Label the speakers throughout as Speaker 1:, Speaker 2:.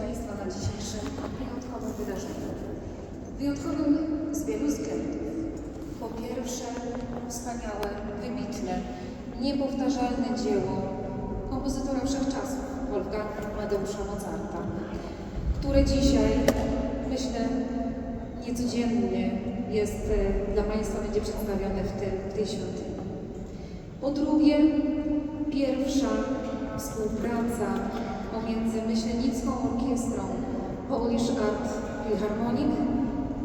Speaker 1: Państwa na dzisiejszym wyjątkowym wydarzeniu. Wyjątkowym z wielu względów. Po pierwsze, wspaniałe, wybitne, niepowtarzalne dzieło kompozytora wszechczasów, Wolfganga Amadeusza Mozarta, które dzisiaj, myślę, niecodziennie jest e, dla Państwa będzie przedstawione w, tym, w. Po drugie, pierwsza współpraca pomiędzy Myślenicką Orkiestrą Polish Art Philharmonic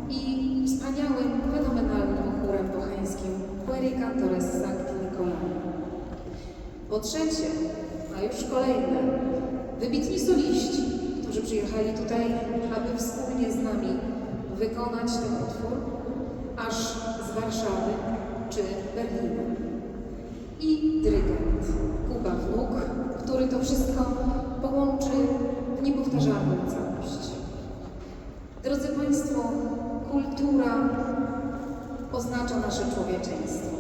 Speaker 1: i wspaniałym, fenomenalnym chórem boheńskim Pueri Cantores Sancti Nicolae. Po trzecie, a już kolejne, wybitni soliści, którzy przyjechali tutaj, aby wspólnie z nami wykonać ten utwór, aż z Warszawy czy Berlina i dyrygent Kuba Wnuk, który to wszystko połączy w niepowtarzalną całość. Drodzy Państwo, kultura oznacza nasze człowieczeństwo,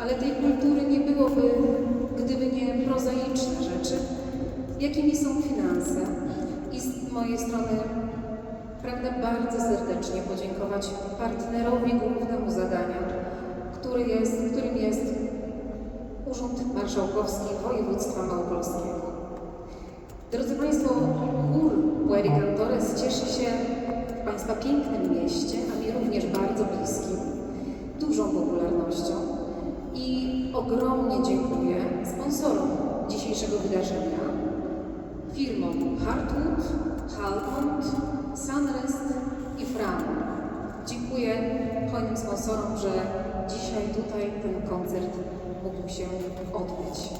Speaker 1: ale tej kultury nie byłoby, gdyby nie prozaiczne rzeczy, jakimi są finanse. I z mojej strony pragnę bardzo serdecznie podziękować partnerowi głównemu zadania, który jest, którym jest Urząd Marszałkowski Województwa Małopolskiego. Drodzy Państwo, chór Pueri Cantores cieszy się w Państwa pięknym mieście, a mi również bardzo bliskim, dużą popularnością i ogromnie dziękuję sponsorom dzisiejszego wydarzenia, firmom Hartwood, Halmont, Sunrest i Fram. Dziękuję hojnym sponsorom, że dzisiaj tutaj ten koncert mógł się odbyć.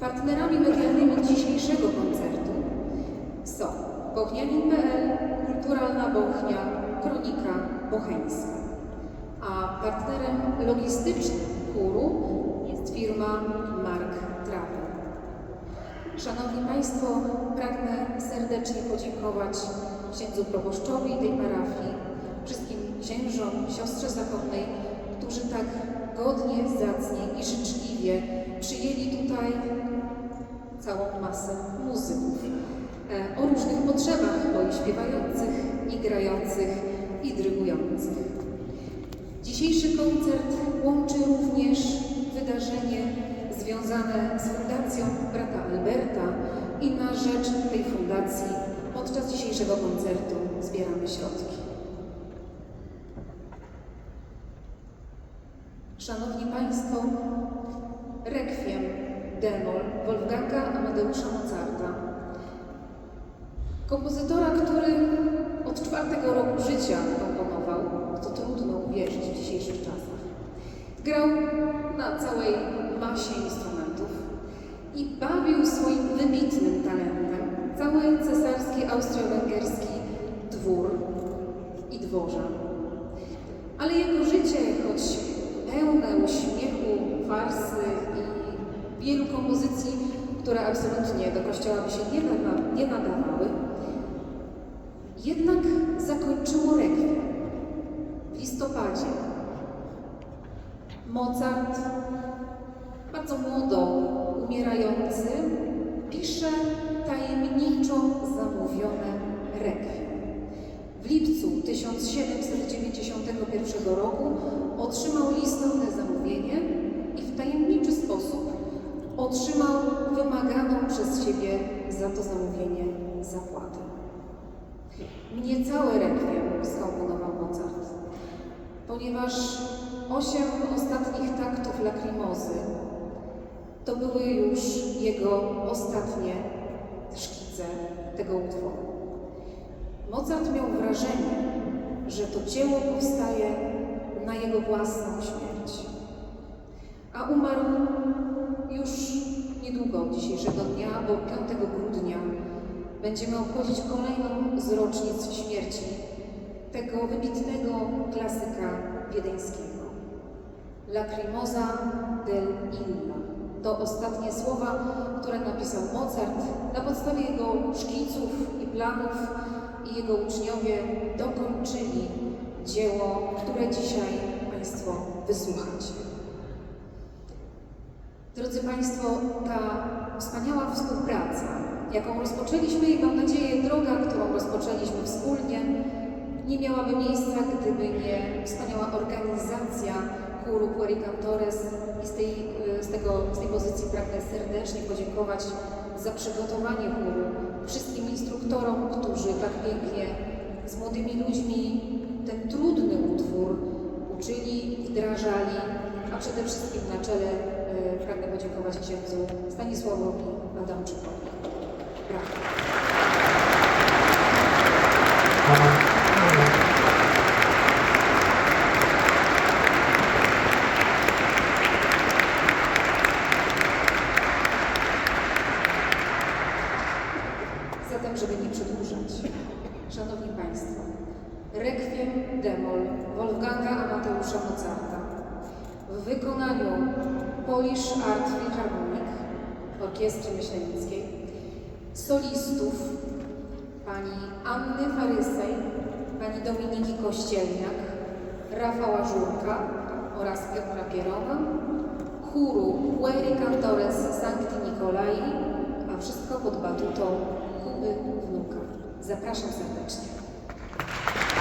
Speaker 1: Partnerami medialnymi dzisiejszego Bocheńska. A partnerem logistycznym chóru jest firma Mark Travel. Szanowni Państwo, pragnę serdecznie podziękować księdzu proboszczowi tej parafii, wszystkim księżom, siostrze zakonnej, którzy tak godnie, zacnie i życzliwie przyjęli tutaj całą masę muzyków e, o różnych potrzebach, bo i śpiewających, i grających, i dyrygujących. Dzisiejszy koncert łączy również wydarzenie związane z Fundacją Brata Alberta i na rzecz tej fundacji podczas dzisiejszego koncertu zbieramy środki. Szanowni Państwo, Rekwiem Demol Wolfganga Amadeusza Mozarta. Kompozytora, który od czwartego roku życia komponował, to trudno uwierzyć w dzisiejszych czasach. Grał na całej masie instrumentów i bawił swoim wybitnym talentem cały cesarski austro-węgierski dwór i dworza. Ale jego życie, choć pełne uśmiechu, farsy i wielu kompozycji, które absolutnie do kościoła by się nie, nie nadawały, jednak zakończyło rekwiem w listopadzie. Mozart, bardzo młodo umierający, pisze tajemniczo zamówione rekwiem. W lipcu 1791 roku otrzymał listowne zamówienie i w tajemniczy sposób otrzymał wymaganą przez siebie za to zamówienie zapłatę. Niecałe rekwiem skomponował Mozart, ponieważ osiem ostatnich taktów lakrimozy to były już jego ostatnie szkice tego utworu. Mozart miał wrażenie, że to dzieło powstaje na jego własną śmierć. A umarł już niedługo dzisiejszego dnia, bo 5 grudnia będziemy obchodzić kolejną z rocznic śmierci tego wybitnego klasyka wiedeńskiego. Lacrimosa del Inna. To ostatnie słowa, które napisał Mozart na podstawie jego szkiców i planów i jego uczniowie dokończyli dzieło, które dzisiaj Państwo wysłuchacie. Drodzy Państwo, ta wspaniała współpraca, jaką rozpoczęliśmy i mam nadzieję droga, którą rozpoczęliśmy wspólnie, nie miałaby miejsca, gdyby nie wspaniała organizacja chóru Puericam Torres i z tej, z, tego, z tej pozycji pragnę serdecznie podziękować za przygotowanie chóru, wszystkim instruktorom, którzy tak pięknie z młodymi ludźmi ten trudny utwór uczyli, wdrażali, przede wszystkim na czele y, pragnę podziękować księdzu Stanisławowi Adamczykowi. Brawo. Zatem, żeby nie przedłużać, Szanowni Państwo, Requiem Demol Wolfganga Amadeusza Mozarta w wykonaniu Polish Art Philharmonic Orkiestry Myślenickiej, solistów pani Anny Farysej, pani Dominiki Kościelniak, Rafała Żurka oraz Piotra Pierona, chóru Pueri Cantores Sancti Nicolai, a wszystko pod batutą Kuby Wnuka. Zapraszam serdecznie.